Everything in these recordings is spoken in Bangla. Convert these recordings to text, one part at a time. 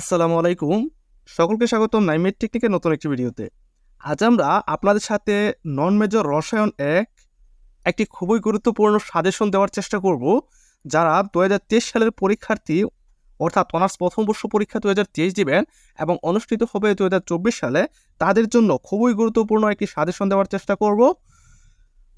আসসালামু আলাইকুম। সকলকে স্বাগতম নাইমেট টেকনিকের নতুন একটি ভিডিওতে। আজ আমরা আপনাদের সাথে নন মেজর রসায়ন এক একটি খুবই গুরুত্বপূর্ণ সাজেশন দেওয়ার চেষ্টা করব, যারা দুহাজার তেইশ সালের পরীক্ষার্থী, অর্থাৎ অনার্স প্রথম বর্ষ পরীক্ষা দুহাজার তেইশ দিবেন এবং অনুষ্ঠিত হবে দু হাজার চব্বিশ সালে, তাদের জন্য খুবই গুরুত্বপূর্ণ একটি সাজেশন দেওয়ার চেষ্টা করব।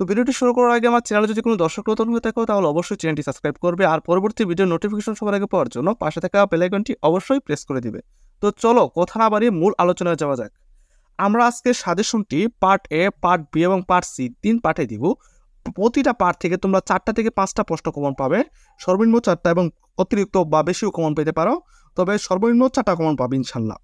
তো ভিডিওটি শুরু করার আগে আমার চ্যানেলে যদি কোনো দর্শক নতুন হয়ে থাকো, তাহলে অবশ্যই চ্যানেলটি সাবস্ক্রাইব করবে। আর পরবর্তী ভিডিও নোটিফিকেশন সবার আগে পাওয়ার জন্য পাশে থাকা বেলাইকনটি অবশ্যই প্রেস করে দিবে। তো চলো কথা না বাড়িয়ে মূল আলোচনায় যাওয়া যাক। আমরা আজকে সাজেশনটি পার্ট এ পার্ট বি এবং পার্ট সি তিন পার্টে দিব। প্রতিটা পার্ট থেকে তোমরা চারটা থেকে পাঁচটা প্রশ্ন কমন পাবে। সর্বনিম্ন চারটা এবং অতিরিক্ত বা বেশিও কমন পেতে পারো। তবে সর্বনিম্ন চারটা কমন পাবে ইনশাল্লাহ।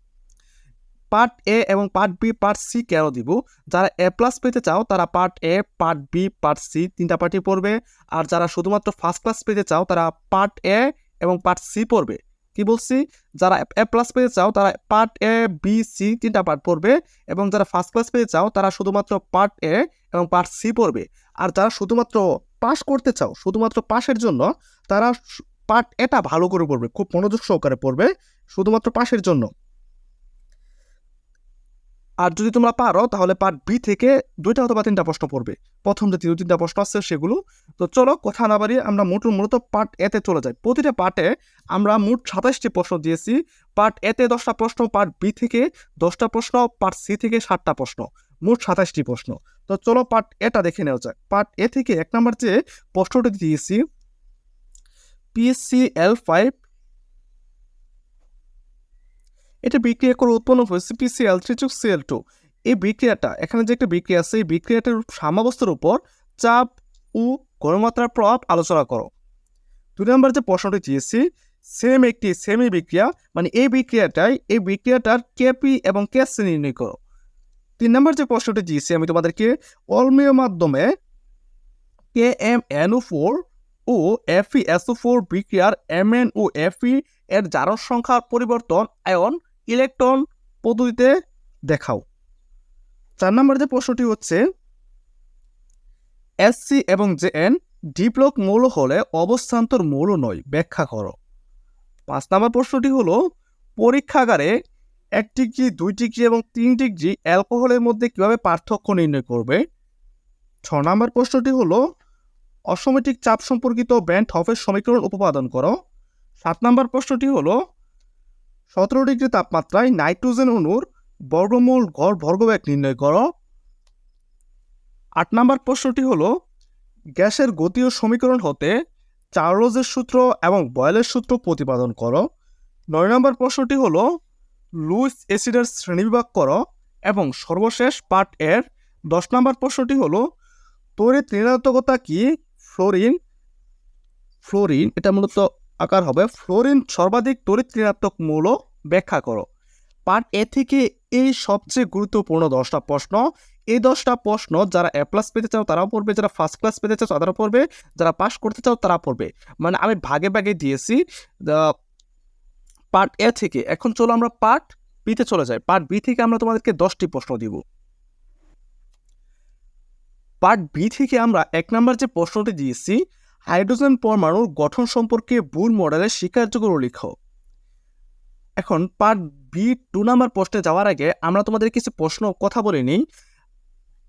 পার্ট এ এবং পার্ট বি পার্ট সি কেন দিব? যারা এ প্লাস পেতে চাও, তারা part A part B part C তিনটা পার্টি পড়বে। আর যারা শুধুমাত্র ফার্স্ট ক্লাস পেতে চাও, তারা পার্ট এ এবং পার্ট সি পড়বে। কি বলছি? যারা এ প্লাস পেতে চাও, তারা পার্ট এ বি সি তিনটা পার্ট পড়বে। এবং যারা ফার্স্ট ক্লাস পেতে চাও, তারা শুধুমাত্র পার্ট এ এবং পার্ট সি পড়বে। আর যারা শুধুমাত্র পাস করতে চাও, শুধুমাত্র পাশের জন্য, তারা পার্ট এটা ভালো করে পড়বে। খুব মনোযোগ সহকারে পড়বে, শুধুমাত্র পাশের জন্য। আর যদি তোমরা পারো, তাহলে পার্ট বি থেকে দুইটা অথবা তিনটা প্রশ্ন পড়বে। প্রথম যে তিন তিনটা প্রশ্ন আছে সেগুলো। তো চলো কথা না বাড়িয়ে আমরা মোট মূলত পার্ট এতে চলে যাই। প্রতিটা পার্টে আমরা মোট সাতাশটি প্রশ্ন দিয়েছি। পার্ট এতে দশটা প্রশ্ন পার্ট বি থেকে দশটা প্রশ্ন পার্ট সি থেকে ষাটটা প্রশ্ন। মোট সাতাশটি প্রশ্ন। তো চলো পার্ট এটা দেখে নেওয়া যাক। পার্ট এ থেকে এক নম্বর যে প্রশ্নটি দিয়েছি পিএসসি এল ফাইভ এটা বিক্রিয়া করে উৎপন্ন হয়েছে পিসিএল থ্রি চুক সিএল টু এই বিক্রিয়াটা, এখানে যে একটা বিক্রিয়া আছে, এই বিক্রিয়াটার সাম্যাবস্থার উপর চাপ ও গণমাত্রার প্রভাব আলোচনা করো। দুই নম্বর যে প্রশ্নটি দিয়েছি সেম একটি সেমি বিক্রিয়া মানে এই বিক্রিয়াটাই, এই বিক্রিয়াটার কেপি এবং কেসি নির্ণয় করো। তিন নম্বর যে প্রশ্নটি দিয়েছি, আমি তোমাদেরকে অলমীয় মাধ্যমে কে এম এনও ফোর ও এফ এফি এসও ফোর বিক্রিয়ার এম এন ও এফ এফি এর জারণ সংখ্যার পরিবর্তন আয়ন ইলেকট্রন পদ্ধতিতে দেখাও। চার নম্বর যে প্রশ্নটি হচ্ছে এসসি এবং জে এন ডিপ্লক মৌল হলে অবস্থান্তর মৌল নয়, ব্যাখ্যা করো। পাঁচ নম্বর প্রশ্নটি হলো পরীক্ষাগারে এক ডিগ্রি, দুই ডিগ্রি এবং তিন ডিগ্রি অ্যালকোহলের মধ্যে কীভাবে পার্থক্য নির্ণয় করবে? ছ নম্বর প্রশ্নটি হলো, অসমেটিক চাপ সম্পর্কিত ব্যান্ড হফের সমীকরণ উপপাদন করো। সাত নম্বর প্রশ্নটি হলো সতেরো ডিগ্রি তাপমাত্রায় নাইট্রোজেন অণুর বর্গমূল গড় বর্গবেগ নির্ণয় করো। আট নম্বর প্রশ্নটি হল, গ্যাসের গতীয় সমীকরণ হতে চার্লসের সূত্র এবং বয়েলের সূত্র প্রতিপাদন করো। নয় নম্বর প্রশ্নটি হল, লুইস অ্যাসিডের শ্রেণীবিভাগ করো এবং সর্বশেষ পার্ট এর দশ নম্বর প্রশ্নটি হল, তড়িৎ ঋণাত্মকতা কি? ফ্লোরিন ফ্লোরিন, এটা মূলত আকার হবে। ফ্লোরিন সর্বাধিক তড়িৎ ঋণাত্মক মৌল ব্যাখ্যা করো। পার্ট এ থেকে এই সবচেয়ে গুরুত্বপূর্ণ দশটা প্রশ্ন। এই দশটা প্রশ্ন যারা এ প্লাস পেতে চাও তারাও পড়বে, যারা ফার্স্ট ক্লাস পেতে চাও তারাও পড়বে, যারা পাস করতে চাও তারা পড়বে। মানে আমি ভাগে ভাগে দিয়েছি। পার্ট এ থেকে, এখন চলো আমরা পার্ট বিতে চলে যাই। পার্ট বি থেকে আমরা তোমাদেরকে দশটি প্রশ্ন দিব। পার্ট বি থেকে আমরা এক নম্বর যে প্রশ্নটি দিয়েছি হাইড্রোজেন পরমাণুর গঠন সম্পর্কে বুল মডেলের স্বীকার্যযোগ্য লিখো এখন পার্ট বি টু নাম্বার প্রশ্নে যাওয়ার আগে আমরা তোমাদের কিছু প্রশ্ন কথা বলে নিই।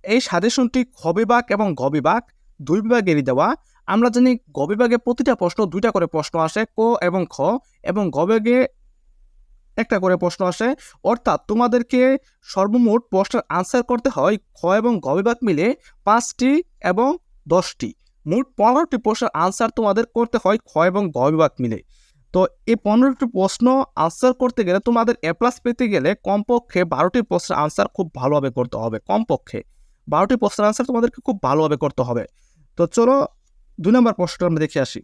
এই সাজেশনটি খ বিভাগ এবং গ বিভাগ দুই বিভাগেরই দেওয়া। আমরা জানি গ বিভাগে প্রতিটা প্রশ্ন দুইটা করে প্রশ্ন আসে, ক এবং খ, এবং গ বিভাগে একটা করে প্রশ্ন আসে। অর্থাৎ তোমাদেরকে সর্বমোট প্রশ্নের আনসার করতে হয় খ এবং গ বিভাগ মিলে পাঁচটি এবং দশটি। মোট পনেরোটি প্রশ্নের আনসার তোমাদের করতে হয় খ এবং গ বিভাগ মিলে। তো এই পনেরোটি প্রশ্ন আনসার করতে গেলে তোমাদের এ প্লাস পেতে গেলে কমপক্ষে বারোটি প্রশ্নের আনসার খুব ভালোভাবে করতে হবে, কমপক্ষে। বারোটি প্রশ্নের আনসার তোমাদেরকে খুব ভালোভাবে করতে হবে। তো চলো দুই নম্বর প্রশ্নটা আমরা দেখে আসি।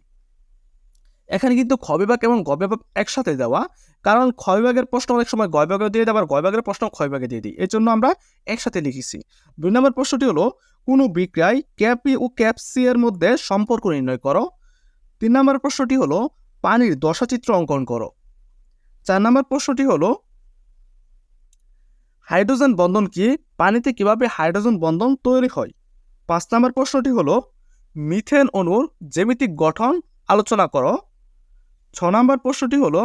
এখানে কিন্তু খ এবং গ একসাথে দেওয়া। কারণ খ বিভাগের প্রশ্ন অনেক সময় গয়বাগে দিয়ে দেওয়ার গ বিভাগের প্রশ্ন খ বিভাগে দিয়ে দিই। এর জন্য আমরা একসাথে লিখেছি। দুই নম্বর প্রশ্নটি হলো, কোনো বিক্রিয়ায় ক্যাপি ও ক্যাপসি এর মধ্যে সম্পর্ক নির্ণয় করো। তিন নম্বর প্রশ্নটি হলো, পানির দশাচিত্র অঙ্কন করো। চার নম্বর প্রশ্নটি হলো, হাইড্রোজেন বন্ধন কি, পানিতে কীভাবে হাইড্রোজেন বন্ধন তৈরি হয়? পাঁচ নম্বর প্রশ্নটি হলো, মিথেন অণুর জ্যামিতিক গঠন আলোচনা করো। ছ নম্বর প্রশ্নটি হলো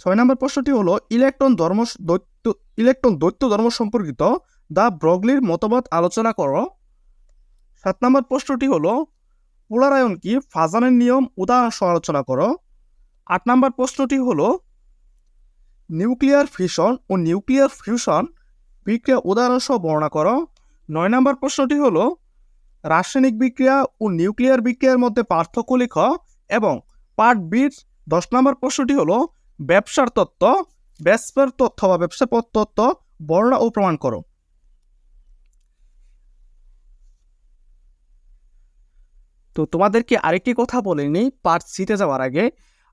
ছয় নম্বর প্রশ্নটি হলো, ইলেকট্রন ধর্ম দৈত্য, ইলেকট্রন দৈত্য ধর্ম সম্পর্কিত দ্য ব্রগলির মতবাদ আলোচনা করো। সাত নম্বর প্রশ্নটি হলো, পোলারায়ন কি ফাজানের নিয়ম উদাহরণ আলোচনা করো। আট নম্বর প্রশ্নটি হলো, নিউক্লিয়ার ফিশন ও নিউক্লিয়ার ফিউশন বিক্রিয়া উদাহরণ সহ বর্ণনা করো। নয় নম্বর প্রশ্নটি হলো, রাসায়নিক বিক্রিয়া ও নিউক্লিয়ার বিক্রিয়ার মধ্যে পার্থক্য লিখ এবং পার্ট বির দশ নম্বর প্রশ্নটি হলো, ব্যবসার তত্ত্ব ব্যবসার তথ্য বা ব্যবসা তত্ত্ব বর্ণনা ও প্রমাণ করো। তো তোমাদেরকে আরেকটি কথা বলিনি পার্ট সিতে যাওয়ার আগে।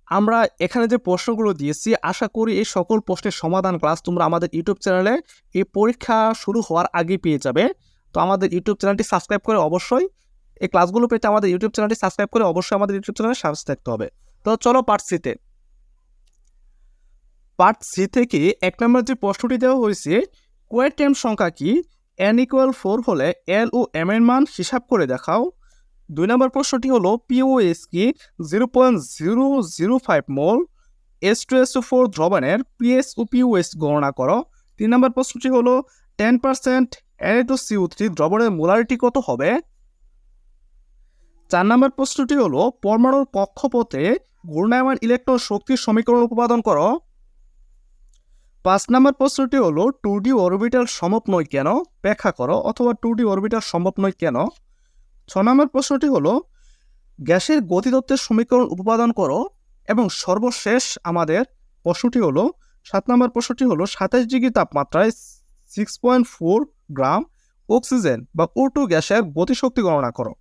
আমরা এখানে যে প্রশ্নগুলো দিয়েছি, আশা করি এই সকল প্রশ্নের সমাধান ক্লাস তোমরা আমাদের ইউটিউব চ্যানেলে এই পরীক্ষা শুরু হওয়ার আগে পেয়ে যাবে। তো আমাদের ইউটিউব চ্যানেলটি সাবস্ক্রাইব করে অবশ্যই এই ক্লাসগুলো পেতে আমাদের ইউটিউব চ্যানেলটি সাবস্ক্রাইব করে অবশ্যই আমাদের ইউটিউব চ্যানেলে সাবস্ক্রাইব থাকতে হবে। তো চলো পার্ট সিতে পার্ট সি থেকে এক নম্বর যে প্রশ্নটি দেওয়া হয়েছে কোয়েটেম সংখ্যা কি? এন ইকুয়াল ফোর হলে এল ও এম এর মান হিসাব করে দেখাও। দুই নম্বর প্রশ্নটি হলো পিওএস কি zero point zero zero five mole S two S four দ্রবণের পিএস ও পিওএস গণনা করো। তিন নম্বর প্রশ্নটি হলো ten percent N two CO three দ্রবণের মোলারিটি কত হবে? চার নম্বর প্রশ্নটি হলো, পরমাণুর কক্ষপথে ঘূর্ণায়মান ইলেকট্রন শক্তির সমীকরণ উৎপাদন করো। পাঁচ নম্বর প্রশ্নটি হলো টু ডি অরবিটাল সম্ভব নয় কেন ব্যাখ্যা করো, অথবা টু ডি অরবিটাল সম্ভব নয় কেন? ছ নম্বর প্রশ্নটি হলো, গ্যাসের গতিতত্ত্বের সমীকরণ উৎপাদন করো, এবং সর্বশেষ আমাদের প্রশ্নটি হলো, সাত নম্বর প্রশ্নটি হলো, সাতাশ ডিগ্রি তাপমাত্রায় six point four gram oxygen বা ও টু গ্যাসের গতিশক্তি গণনা করো।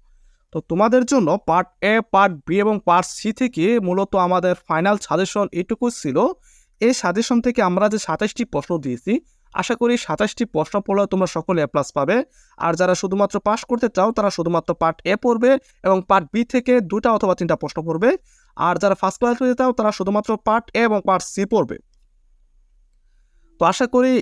তো তোমাদের জন্য পার্ট এ পার্ট বি এবং পার্ট সি থেকে মূলত আমাদের ফাইনাল সাজেশন এটুকু ছিল। এই সাজেশন থেকে আমরা যে সাতাশটি প্রশ্ন দিয়েছি, আশা করি সাতাশটি প্রশ্ন পড়লে তোমরা সকলে এ প্লাস পাবে। আর যারা শুধুমাত্র পাস করতে চাও, তারা শুধুমাত্র পার্ট এ পড়বে এবং পার্ট বি থেকে দুটা অথবা তিনটা প্রশ্ন পড়বে। আর যারা ফার্স্ট ক্লাস পেতে চাও, তারা শুধুমাত্র পার্ট এ এবং পার্ট সি পড়বে। তো আশা করি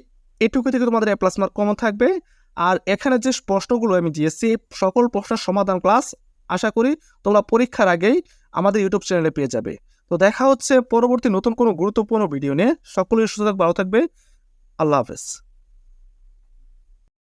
এটুকু থেকে তোমাদের এ প্লাস মার্ক কমন থাকবে। আর এখানে যে প্রশ্নগুলো আমি দিয়েছি, সকল প্রশ্নের সমাধান ক্লাস আশা করি তোমরা পরীক্ষার আগেই আমাদের ইউটিউব চ্যানেলে পেয়ে যাবে। তো দেখা হচ্ছে পরবর্তী নতুন কোনো গুরুত্বপূর্ণ ভিডিও নিয়ে। সকলের সুস্থ ভালো থাকবে। আল্লাহ হাফেজ।